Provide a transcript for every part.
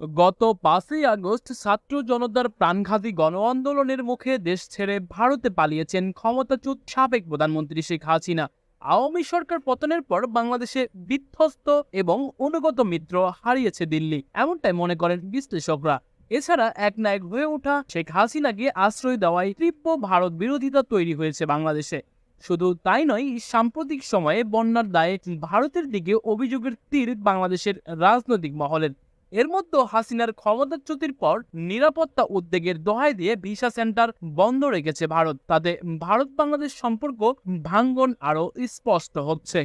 গত পাঁচই আগস্ট ছাত্র জনতার প্রাণঘাতী গণ আন্দোলনের মুখে দেশ ছেড়ে ভারতে পালিয়েছেন ক্ষমতাচ্যুত সাবেক প্রধানমন্ত্রী শেখ হাসিনা। আওয়ামী সরকার পতনের পর বাংলাদেশে বিধ্বস্ত এবং অনুগত মিত্র হারিয়েছে দিল্লি, এমনটাই মনে করেন বিশ্লেষকরা। এছাড়া এক নায়ক হয়ে ওঠা শেখ হাসিনাকে আশ্রয় দেওয়ায় তীব্র ভারত বিরোধিতা তৈরি হয়েছে বাংলাদেশে। শুধু তাই নয়, সাম্প্রতিক সময়ে বন্যার দায়ে ভারতের দিকে অভিযোগের তীর বাংলাদেশের রাজনৈতিক মহলের। এর মধ্যে হাসিনার ক্ষমতাচ্যুতির পর নিরাপত্তা উদ্বেগের দোহাই দিয়ে ভিসা সেন্টার বন্ধ রেখেছে ভারত। তাতে ভারত বাংলাদেশ সম্পর্ক ভাঙ্গন আরও স্পষ্ট হচ্ছে।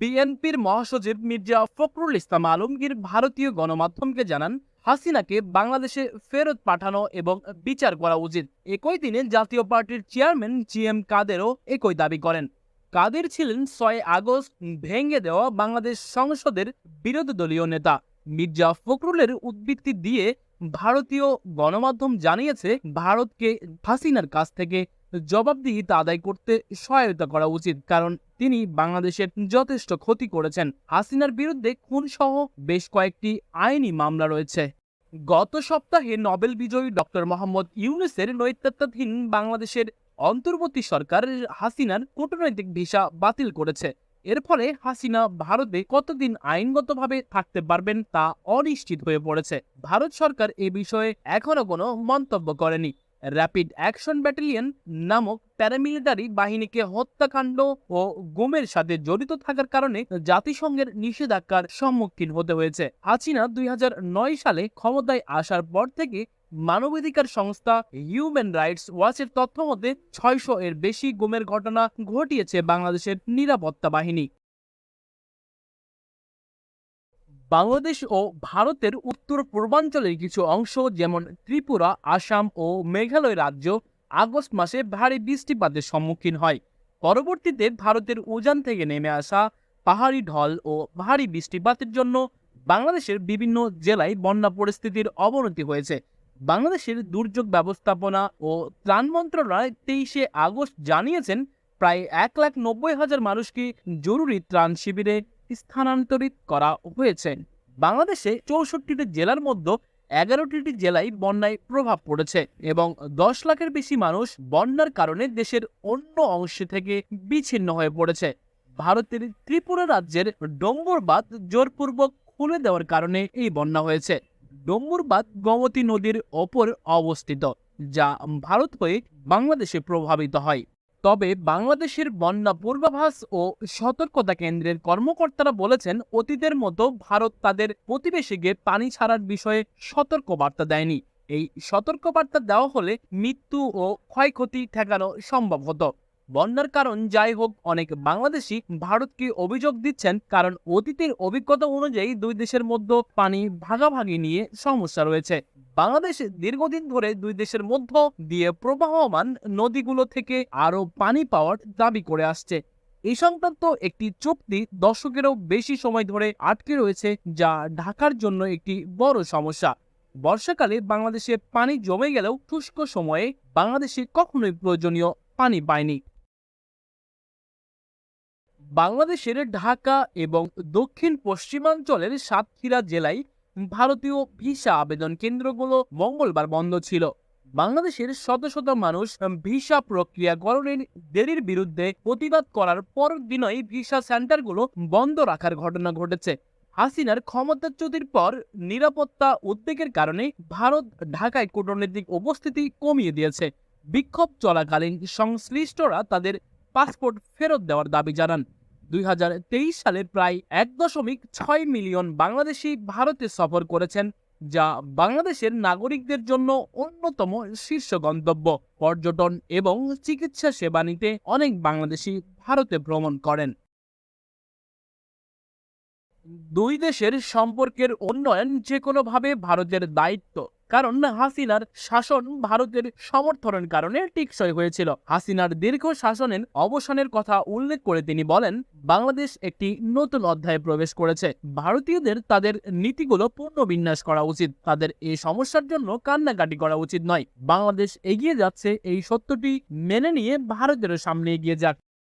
বিএনপির মহাসচিব মির্জা ফখরুল ইসলাম আলমগীর ভারতীয় গণমাধ্যমকে জানান, হাসিনাকে বাংলাদেশে ফেরত পাঠানো এবং বিচার করা উচিত। একই দিনে জাতীয় পার্টির চেয়ারম্যান জি এম কাদেরও একই দাবি করেন। কাদের ছিলেন ছয় আগস্ট ভেঙে দেওয়া বাংলাদেশ সংসদের বিরোধী দলীয় নেতা। মির্জা ফখরুলের উদ্বৃত্তি দিয়ে ভারতীয় গণমাধ্যম জানিয়েছে, ভারতকে হাসিনার কাছ থেকে জবাবদিহিতা আদায় করতে সহায়তা করা উচিত, কারণ তিনি বাংলাদেশের যথেষ্ট ক্ষতি করেছেন। হাসিনার বিরুদ্ধে খুনসহ বেশ কয়েকটি আইনি মামলা রয়েছে। গত সপ্তাহে নোবেল বিজয়ী ডক্টর মোহাম্মদ ইউনুসের নেতৃত্বাধীন বাংলাদেশের অন্তর্বর্তী সরকার হাসিনার কূটনৈতিক ভিসা বাতিল করেছে। এর ফলে হাসিনা ভারতে কতদিন আইনগতভাবে থাকতে পারবেন তা অনিশ্চিত হয়ে পড়েছে। ভারত সরকার এ বিষয়ে এখনও কোনো মন্তব্য করেনি। র্যাপিড অ্যাকশন ব্যাটালিয়ন নামক প্যারামিলিটারি বাহিনীকে হত্যাকাণ্ড ও গুমের সাথে জড়িত থাকার কারণে জাতিসংঘের নিষেধাজ্ঞার সম্মুখীন হতে হয়েছে। হাসিনা দুই হাজার নয় সালে ক্ষমতায় আসার পর থেকে মানবাধিকার সংস্থা হিউম্যান রাইটস ওয়াচের তথ্য মতে ছয়শো এর বেশি গুমের ঘটনা ঘটিয়েছে বাংলাদেশের নিরাপত্তা বাহিনী। বাংলাদেশ ও ভারতের উত্তর পূর্বাঞ্চলের কিছু অংশ, যেমন ত্রিপুরা, আসাম ও মেঘালয় রাজ্য, আগস্ট মাসে ভারী বৃষ্টিপাতের সম্মুখীন হয়। পরবর্তীতে ভারতের উজান থেকে নেমে আসা পাহাড়ি ঢল ও ভারী বৃষ্টিপাতের জন্য বাংলাদেশের বিভিন্ন জেলায় বন্যা পরিস্থিতির অবনতি হয়েছে। বাংলাদেশের দুর্যোগ ব্যবস্থাপনা ও ত্রাণ মন্ত্রণালয় তেইশে আগস্ট জানিয়েছেন, প্রায় এক লাখ নব্বই হাজার মানুষকে জরুরি ত্রাণ শিবিরে স্থানান্তরিত করা হয়েছে। বাংলাদেশে চৌষট্টিটি জেলার মধ্যে এগারোটি জেলায় বন্যায় প্রভাব পড়েছে এবং দশ লাখের বেশি মানুষ বন্যার কারণে দেশের অন্য অংশে থেকে বিচ্ছিন্ন হয়ে পড়েছে। ভারতের ত্রিপুরা রাজ্যের ডম্বুরবাদ জোরপূর্বক খুলে দেওয়ার কারণে এই বন্যা হয়েছে। ডম্বুরবাদ গোমতী নদীর ওপর অবস্থিত, যা ভারত হয়ে বাংলাদেশে প্রভাবিত হয়। তবে বাংলাদেশের বন্যা পূর্বাভাস ও সতর্কতা কেন্দ্রের কর্মকর্তারা বলেছেন, অতীতের মতো ভারত তাদের প্রতিবেশীকে পানি ছাড়ার বিষয়ে সতর্কবার্তা দেয়নি। এই সতর্কবার্তা দেওয়া হলে মৃত্যু ও ক্ষয়ক্ষতি ঠেকানো সম্ভব হতো। বন্যার কারণ যাই হোক অনেক বাংলাদেশি ভারতকে অভিযোগ দিচ্ছেন কারণ অতীতের অভিজ্ঞতা অনুযায়ী দুই দেশের মধ্যে পানি ভাগাভাগি নিয়ে সমস্যা রয়েছে। বাংলাদেশ দীর্ঘদিন ধরে দুই দেশের মধ্য দিয়ে প্রবাহমান নদীগুলো থেকে আরও পানি পাওয়ার দাবি করে আসছে। এই সংক্রান্ত একটি চুক্তি দশকেরও বেশি সময় ধরে আটকে রয়েছে, যা ঢাকার জন্য একটি বড় সমস্যা। বর্ষাকালে বাংলাদেশে পানি জমে গেলেও শুষ্ক সময়ে বাংলাদেশে কখনোই প্রয়োজনীয় পানি পায়নি। বাংলাদেশের ঢাকা এবং দক্ষিণ পশ্চিমাঞ্চলের সাতক্ষীরা জেলায় ভারতীয় ভিসা আবেদন কেন্দ্রগুলো মঙ্গলবার বন্ধ ছিল। বাংলাদেশের শত শত মানুষ ভিসা প্রক্রিয়াকরণের দেরির বিরুদ্ধে প্রতিবাদ করার পরের দিনই ভিসা সেন্টারগুলো বন্ধ রাখার ঘটনা ঘটেছে। হাসিনার ক্ষমতাচ্যুতির পর নিরাপত্তা উদ্বেগের কারণে ভারত ঢাকায় কূটনৈতিক উপস্থিতি কমিয়ে দিয়েছে। বিক্ষোভ চলাকালীন সংশ্লিষ্টরা তাদের পাসপোর্ট ফেরত দেওয়ার দাবি জানান। দুই সালে প্রায় এক দশমিক ছয় মিলিয়ন বাংলাদেশি ভারতে সফর করেছেন, যা বাংলাদেশের নাগরিকদের জন্য অন্যতম শীর্ষ গন্তব্য। পর্যটন এবং চিকিৎসা সেবা নিতে অনেক বাংলাদেশি ভারতে ভ্রমণ করেন। দুই দেশের সম্পর্কের উন্নয়ন যে কোনোভাবে ভারতের দায়িত্ব। কারণ হাসিনার শাসন ভারতের সমর্থনের কারণে টিকসই হয়েছিল। হাসিনার দীর্ঘ শাসনের অবসানের কথা উল্লেখ করে তিনি বলেন, বাংলাদেশ একটি নতুন অধ্যায়ে প্রবেশ করেছে। ভারতীয়দের তাদের নীতিগুলো পুনর্বিন্যাস করা উচিত। তাদের এই সমস্যার জন্য কান্নাকাটি করা উচিত নয়। বাংলাদেশ এগিয়ে যাচ্ছে এই সত্যটি মেনে নিয়ে ভারতের সামনে এগিয়ে যাক।